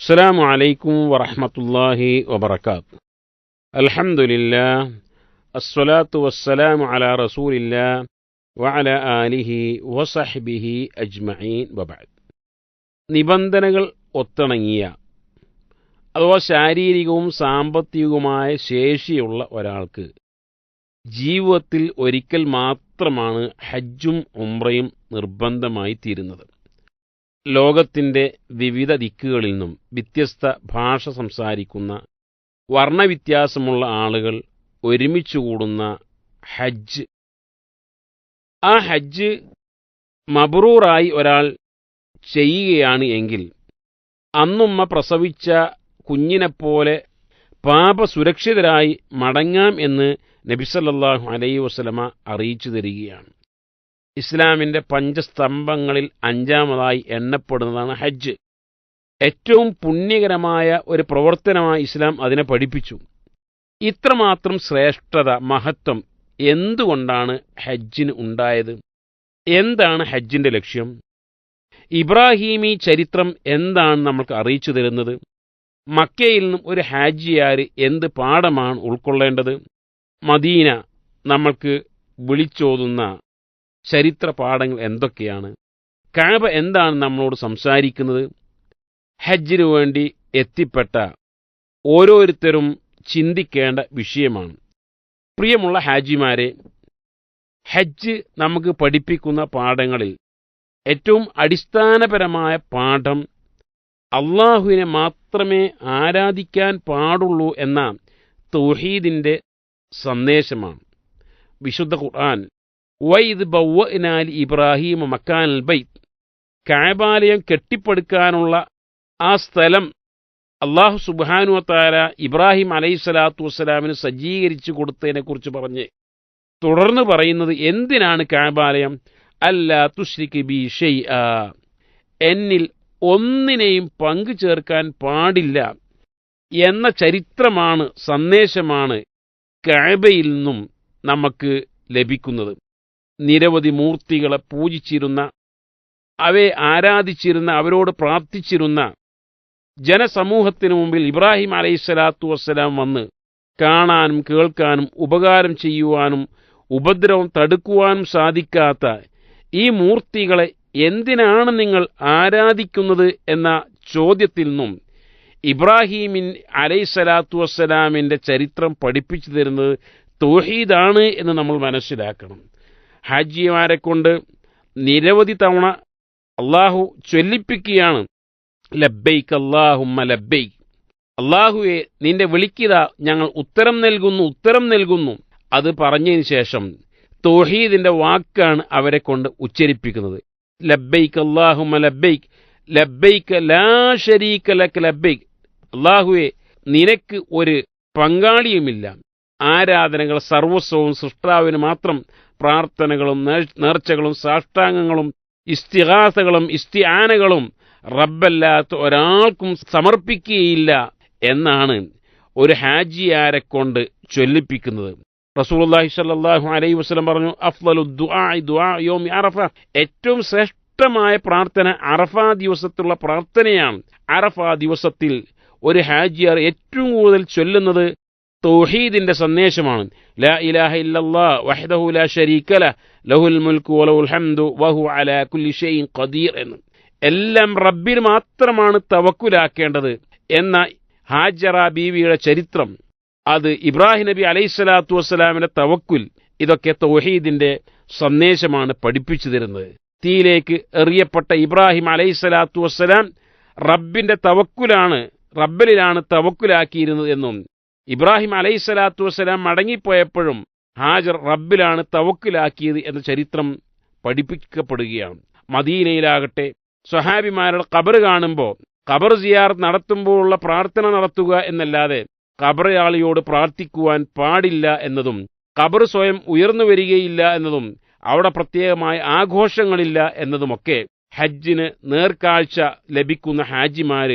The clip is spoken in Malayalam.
السلام عليكم ورحمة الله وبركاته الحمد لله الصلاة والسلام على رسول الله وعلى آله وصحبه أجمعين وبعد നിബന്ധനകൾ ഒത്തിണങ്ങിയ അഥവാ ശാരീരികവും സാമ്പത്തികവുമായ ശേഷിയുള്ള ഒരാൾക്ക് ജീവിതത്തിൽ ഒരിക്കൽ മാത്രമാണ് ഹജ്ജും ഉംറയും നിർബന്ധമായി തീരുന്നത് ലോകത്തിന്റെ വിവിധ ദിക്കുകളിൽ നിന്നും വ്യത്യസ്ത ഭാഷ സംസാരിക്കുന്ന വർണവ്യത്യാസമുള്ള ആളുകൾ ഒരുമിച്ച് കൂടുന്ന ഹജ്ജ്. ആ ഹജ്ജ് മബ്രൂറായി ഒരാൾ ചെയ്യുകയാണ് എങ്കിൽ അന്നുമ്മ പ്രസവിച്ച കുഞ്ഞിനെപ്പോലെ പാപസുരക്ഷിതരായി മടങ്ങാം എന്ന് നബിസല്ലാഹു അലൈ വസ്ലമ അറിയിച്ചു തരികയാണ്. ഇസ്ലാമിന്റെ പഞ്ചസ്തംഭങ്ങളിൽ അഞ്ചാമതായി എണ്ണപ്പെടുന്നതാണ് ഹജ്ജ്. ഏറ്റവും പുണ്യകരമായ ഒരു പ്രവർത്തനമായി ഇസ്ലാം അതിനെ പഠിപ്പിച്ചു. ഇത്രമാത്രം ശ്രേഷ്ഠത മഹത്വം എന്തുകൊണ്ടാണ് ഹജ്ജിന് ഉണ്ടായത്? എന്താണ് ഹജ്ജിന്റെ ലക്ഷ്യം? ഇബ്രാഹീമി ചരിത്രം എന്താണ് നമ്മൾക്ക് അറിയിച്ചു തരുന്നത്? മക്കയിൽ നിന്നും ഒരു ഹാജിയാർ എന്ത് പാഠമാണ് ഉൾക്കൊള്ളേണ്ടത്? മദീന നമ്മൾക്ക് വിളിച്ചോതുന്ന ചരിത്ര പാഠങ്ങൾ എന്തൊക്കെയാണ്? കാബ എന്താണ് നമ്മളോട് സംസാരിക്കുന്നത്? ഹജ്ജിനു വേണ്ടി എത്തിപ്പെട്ട ഓരോരുത്തരും ചിന്തിക്കേണ്ട വിഷയമാണ്. പ്രിയമുള്ള ഹാജിമാരെ ഹജ്ജ് നമുക്ക് പഠിപ്പിക്കുന്ന പാഠങ്ങളിൽ ഏറ്റവും അടിസ്ഥാനപരമായ പാഠം അള്ളാഹുവിനെ മാത്രമേ ആരാധിക്കാൻ പാടുള്ളൂ എന്ന തൗഹീദിന്റെ സന്ദേശമാണ്. വിശുദ്ധ ഖുർആൻ വൈദ് ബവ്വനാൽ ഇബ്രാഹിം മക്കാൻ ബൈത്ത്. കാബാലയം കെട്ടിപ്പടുക്കാനുള്ള ആ സ്ഥലം അള്ളാഹു സുബാനുവത്താര ഇബ്രാഹിം അലൈഹി സ്വലാത്തു വസ്സലാമിന് സജ്ജീകരിച്ചു കൊടുത്തതിനെക്കുറിച്ച് പറഞ്ഞ് തുടർന്ന് പറയുന്നത് എന്തിനാണ് കാബാലയം അല്ല തുശ്രിക്ക് ബി ഷെയ് എന്നിൽ ഒന്നിനെയും പങ്കു ചേർക്കാൻ പാടില്ല എന്ന ചരിത്രമാണ് സന്ദേശമാണ് കാബയിൽ നിന്നും നമുക്ക് ലഭിക്കുന്നത്. നിരവധി മൂർത്തികളെ പൂജിച്ചിരുന്ന അവയെ ആരാധിച്ചിരുന്ന അവരോട് പ്രാർത്ഥിച്ചിരുന്ന ജനസമൂഹത്തിനു മുമ്പിൽ ഇബ്രാഹിം അലൈഹിസ്സലാത്തു വസ്സലാം വന്ന് കാണാനും കേൾക്കാനും ഉപകാരം ചെയ്യുവാനും ഉപദ്രവം തടുക്കുവാനും സാധിക്കാത്ത ഈ മൂർത്തികളെ എന്തിനാണ് നിങ്ങൾ ആരാധിക്കുന്നത് എന്ന ചോദ്യത്തിൽ നിന്നും ഇബ്രാഹീമിൻ അലൈസലാത്തു വസ്സലാമിന്റെ ചരിത്രം പഠിപ്പിച്ചു തരുന്നത് തോഹീദാണ് എന്ന് നമ്മൾ മനസ്സിലാക്കണം. ഹാജിമാരെ കൊണ്ട് നിരവധി തവണ അള്ളാഹു ചൊല്ലിപ്പിക്കുകയാണ് ലബ്ബൈക്ക് അള്ളാഹുമ്മ ലബ്ബൈക്ക് അള്ളാഹുവെ നിന്റെ വിളിക്കുക ഞങ്ങൾ ഉത്തരം നൽകുന്നു ഉത്തരം നൽകുന്നു. അത് പറഞ്ഞതിന് ശേഷം തോഹീദിന്റെ വാക്കാണ് അവരെ കൊണ്ട് ഉച്ചരിപ്പിക്കുന്നത്. ലബ്ബൈക്ക് അള്ളാഹുമ ലബ്ബൈക്ക് ലബ്ബൈക്ക് ലാ ഷരീക്ക് ലക്ക് ലബ്ബൈക്ക് അള്ളാഹുവെ നിനക്ക് ഒരു പങ്കാളിയുമില്ല. ആരാധനകൾ സർവസ്വവും സൃഷ്ടാവിന് മാത്രം പ്രാർത്ഥനകളും നേർച്ചകളും സാഷ്ടാംഗങ്ങളും ഇസ്തിഹാസകളും ഇസ്തിയാനകളും റബ്ബല്ലാത്ത ഒരാൾക്കും സമർപ്പിക്കുകയില്ല എന്നാണ് ഒരു ഹാജിയാരെ കൊണ്ട് ചൊല്ലിപ്പിക്കുന്നത്. റസൂലുള്ളാഹി സ്വല്ലല്ലാഹു അലൈഹി വസ്ലം പറഞ്ഞു അറഫ. ഏറ്റവും ശ്രേഷ്ഠമായ പ്രാർത്ഥന അറഫ ദിവസത്തുള്ള പ്രാർത്ഥനയാണ്. അറഫ ദിവസത്തിൽ ഒരു ഹാജിയാർ ഏറ്റവും കൂടുതൽ ചൊല്ലുന്നത് തൗഹീദിന്റെ സന്ദേശമാണ്. ലാ ഇലാഹ ഇല്ലല്ലാ വഹ്ദഹു ലാ ലഹ ലഹുൽ മുൽക്കു വലഹുൽ ഹംദു വഹു അലാ കുല്ലി ഷൈഇൻ ഖദീർ എന്ന്. എല്ലാം റബ്ബിൽ മാത്രമാണ് തവക്കുലാക്കേണ്ടത് എന്ന ഹാജറ ബീവിയുടെ ചരിത്രം. അത് ഇബ്രാഹിം നബി അലൈഹിസ്സലാത്തു വസ്സലാമിന്റെ തവക്കുൽ ഇതൊക്കെ തൗഹീദിന്റെ സന്ദേശമാണ് പഠിപ്പിച്ചു തരുന്നത്. തീയിലേക്ക് എറിയപ്പെട്ട ഇബ്രാഹിം അലൈഹിസ്സലാത്തു വസ്സലാം റബ്ബിന്റെ തവക്കുലാണ് റബ്ബലിലാണ് തവക്കുലാക്കിയിരുന്നത് എന്നും ഇബ്രാഹിം അലൈഹി സ്വലാത്തു വസ്സലാം മടങ്ങിപ്പോയപ്പോഴും ഹാജർ റബ്ബിലാണ് തവക്കിലാക്കിയത് എന്ന ചരിത്രം പഠിപ്പിക്കപ്പെടുകയാണ്. മദീനയിലാകട്ടെ സ്വഹാബിമാരുടെ കബർ കാണുമ്പോൾ കബർ സിയാർ നടത്തുമ്പോഴുള്ള പ്രാർത്ഥന നടത്തുക എന്നല്ലാതെ കബറയാളിയോട് പ്രാർത്ഥിക്കുവാൻ പാടില്ല എന്നതും കബർ സ്വയം ഉയർന്നു വരികയില്ല എന്നതും അവിടെ പ്രത്യേകമായ ആഘോഷങ്ങളില്ല എന്നതുമൊക്കെ ഹജ്ജിന് നേർക്കാഴ്ച ലഭിക്കുന്ന ഹാജിമാര്